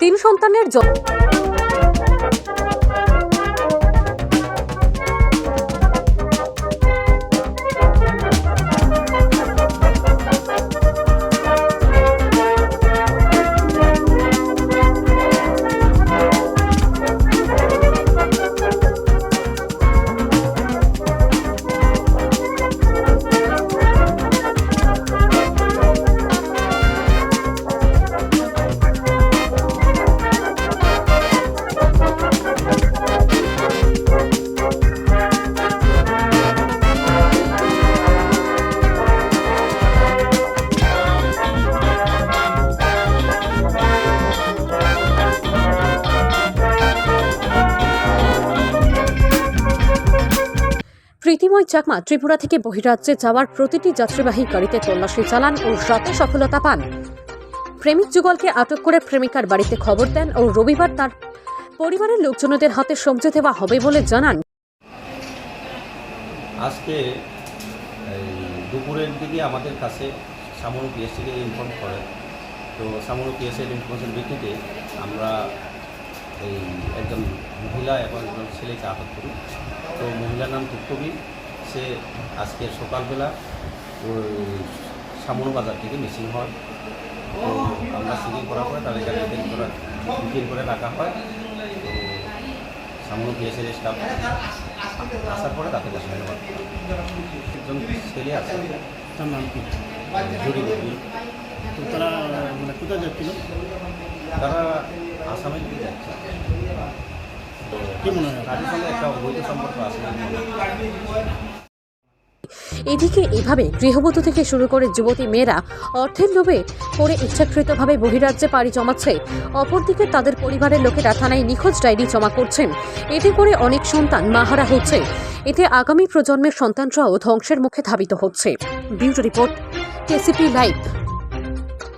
তিন সন্তানের জন্ম। প্রীতিময় চাকমা ত্রিপুরা থেকে বহিরাজ্যে যাওয়ার প্রতিটি যাত্রীবাহী গাড়িতে তল্লাশি চালান ও রাতে সফলতা পান। প্রেমিক যুগলকে আটক করে প্রেমিকার বাড়িতে খবর দেন ও রবিবার তার পরিবারের লোকজনদের হাতে সমঝে দেওয়া হবে বলে জানান। আজকে দুপুরের দিকে আমাদের কাছে সামনু পিএস থেকে ইনফর্ম করে। তো সামনু পিএসের ইনফরমেশন ভিত্তিতে আমরা এই একজন মহিলা এবং একজন ছেলেকে আটক করি তো মহিলার নাম তুক্কবি সে আজকে সকালবেলা ওই সামনু বাজার থেকে মিসিং হয়। তো আমরা সিগিং করার পরে তাদেরকে ডিটেন করা ডিটেন করে রাখা হয়। তো সামনু পিএসের স্টাফ আসার পরে তাকে হয়। একজন ছেলে আছে। তার নাম কি? জুড়ি দেবী। তো তারা মানে কোথায় যাচ্ছিল? তারা এদিকে এভাবে গৃহবধূ থেকে শুরু করে যুবতী মেয়েরা অর্থের লোভে পড়ে ইচ্ছাকৃতভাবে বহিরাজ্যে পাড়ি জমাচ্ছে। অপরদিকে তাদের পরিবারের লোকেরা থানায় নিখোঁজ ডায়েরি জমা করছেন। এতে করে অনেক সন্তান মাহারা হচ্ছে। এতে আগামী প্রজন্মের সন্তানরাও ধ্বংসের মুখে ধাবিত হচ্ছে। Beauty report, KCP live.